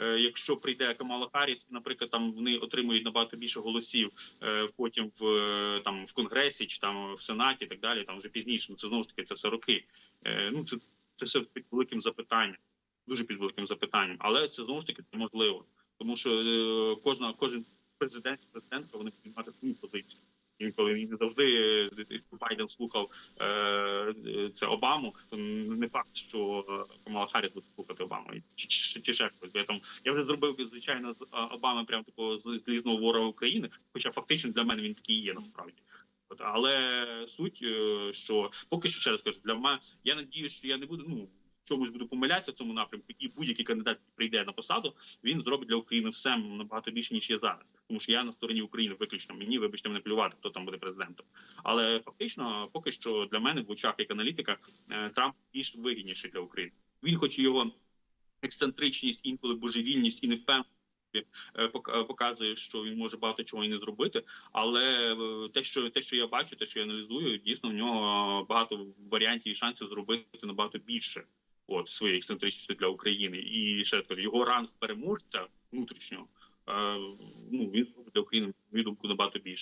е, якщо прийде Камала Харріс, наприклад, там вони отримують набагато більше голосів е, потім в е, там в конгресі чи там в сенаті, і так далі. Там вже пізніше. Ну це знову ж таки це все роки. Ну це, це все під великим запитанням, дуже під великим запитанням. Але це знову ж таки можливо, тому що кожна кожен президент, президентка вони мати свою позицію. Інколи не завжди Байден слухав е, е, це Обаму. то Не факт, що е, Камала Харріс буде слухати Обаму чи, чи, чи ще хтось. Я там я вже зробив звичайно з Обами прям такого злізного ворога України. Хоча фактично для мене він такий є насправді. От, але суть, е, що поки що ще раз кажу, для мене я надію, що я не буду ну. Чомусь буду помилятися в цьому напрямку, і будь-який кандидат, прийде на посаду, він зробить для України все набагато більше ніж є зараз. Тому що я на стороні України виключно мені, вибачте, мене плювати, хто там буде президентом. Але фактично, поки що для мене в очах як аналітика е, Трамп більш вигідніший для України. Він, хоч і його ексцентричність, інколи божевільність і невпевненість е, е, показує, що він може багато чого і не зробити. Але те, що те, що я бачу, те, що я аналізую, дійсно в нього багато варіантів і шансів зробити набагато більше. От своєї ексцентричності для України, і ще раз кажу, його ранг переможця внутрішнього. е, Ну він для України відомку набагато більше.